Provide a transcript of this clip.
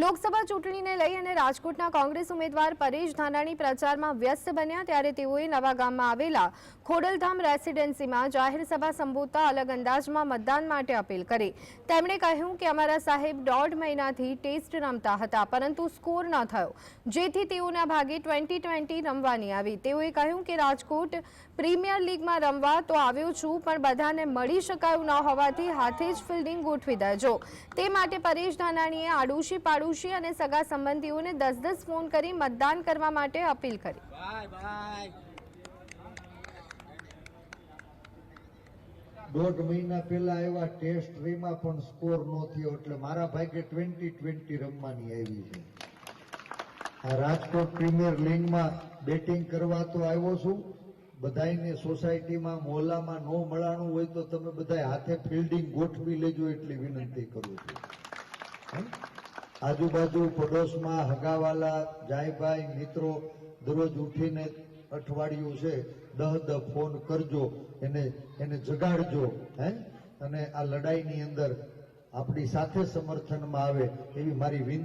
લોકસભા ચૂંટણીને લઈ અને રાજકોટના કોંગ્રેસ ઉમેદવાર પરેશ ધાનાણી પ્રચારમાં વ્યસ્ત બન્યા ત્યારે તેઓએ નવા ગામમાં આવેલા ખોડલધામ રેસિડેન્સીમાં જાહેર સભા સંબોધતા અલગ અંદાજમાં મતદાન માટે અપીલ કરી. તેમણે કહ્યું કે અમારા સાહેબ દોઢ મહિનાથી ટેસ્ટ રમતા હતા, પરંતુ સ્કોર ન થયો. જેથી તેઓના ભાગે ટ્વેન્ટી ટ્વેન્ટી રમવાની આવી. તેઓએ કહ્યું કે રાજકોટ પ્રીમિયર લીગમાં રમવા તો આવ્યો છું, પણ બધાને મળી શકાયું ન હોવાથી હાથે જ ફિલ્ડિંગ ગોઠવી દેજો. તે માટે પરેશ ધાનાણીએ આડોશી પાડોશી અને સગા સંબંધીઓને દસ દસ ફોન કરી મતદાન કરવા માટે અપીલ કરી. Bye bye. દોઢ મહિના પહેલા એવા ટેસ્ટ રીમાં પણ સ્કોર ન થયો એટલે મારા ભાગે ટ્વેન્ટી ટ્વેન્ટી રમવાની આવી છે. આ રાજકોટ પ્રીમિયર લીગમાં બેટિંગ કરવા તો આવ્યો છું. બધાને સોસાયટીમાં મોહલ્લામાં ન મળાણું હોય તો તમે બધા હાથે ફિલ્ડિંગ ગોઠવી લેજો એટલી વિનંતી કરું છું? આજુબાજુ પડોશમાં હગાવાલા જાયભાઈ મિત્રો દરરોજ ઉઠીને અઠવાડિયું છે, દહ દહ ફોન કરજો, એને એને જગાડજો, હે? અને આ લડાઈની અંદર આપણી સાથે સમર્થનમાં આવે એવી મારી વિનંતી